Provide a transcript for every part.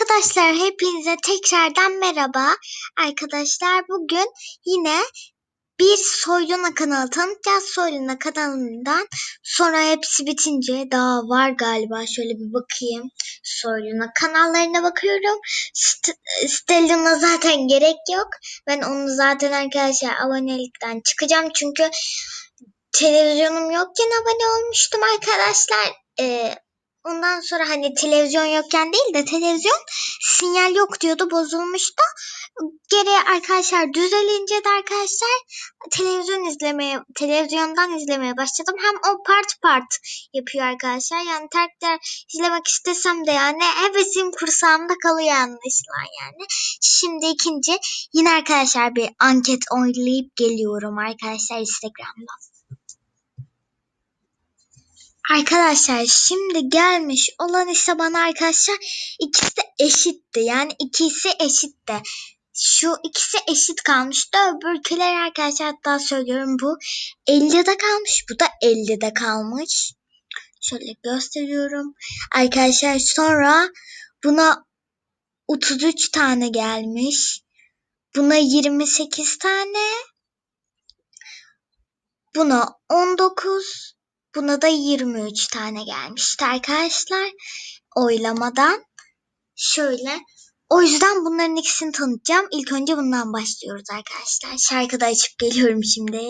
Arkadaşlar hepinize tekrardan merhaba. Arkadaşlar bugün yine bir Soyluna kanalı tanıtacağız. Soyluna kanalından sonra hepsi bitince daha var galiba. Şöyle bir bakayım. Soyluna kanallarına bakıyorum. St Stelluna zaten gerek yok. Ben onu zaten arkadaşlar abonelikten çıkacağım. Çünkü televizyonum yokken abone olmuştum arkadaşlar. Ee, Ondan sonra hani televizyon yokken değil de televizyon sinyal yok diyordu bozulmuştu. Geri arkadaşlar düzelince de arkadaşlar televizyon izlemeye televizyondan izlemeye başladım. Hem o part part yapıyor arkadaşlar. Yani tekrar izlemek istesem de yani hevesim kursağımda kalıyor anlaşılan yani. Şimdi ikinci yine arkadaşlar bir anket oynayıp geliyorum arkadaşlar Instagram'dan. Arkadaşlar şimdi gelmiş olan ise bana arkadaşlar ikisi eşitti. Yani ikisi eşitti. Şu ikisi eşit kalmıştı. Öbürküler arkadaşlar hatta söylüyorum bu 50'de kalmış. Bu da 50'de kalmış. Şöyle gösteriyorum. Arkadaşlar sonra buna 33 tane gelmiş. Buna 28 tane. Buna 19 Buna da 23 tane gelmişti arkadaşlar oylamadan. Şöyle. O yüzden bunların ikisini tanıtacağım. İlk önce bundan başlıyoruz arkadaşlar. Şarkı da açıp geliyorum şimdi.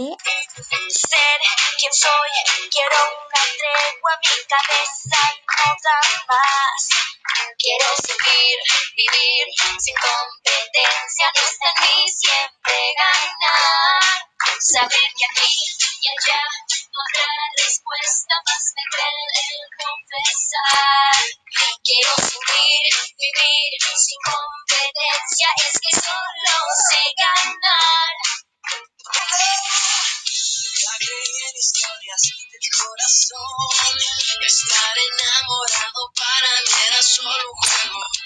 Quiero seguir, vivir sin competencia, no está mí siempre ganar. Saber que aquí y allá respuesta más duele el confesar. Quiero seguir, vivir sin competencia, es que solo sé ganar. Creí en historias del corazón. Estar enamorado para mí era solo un juego.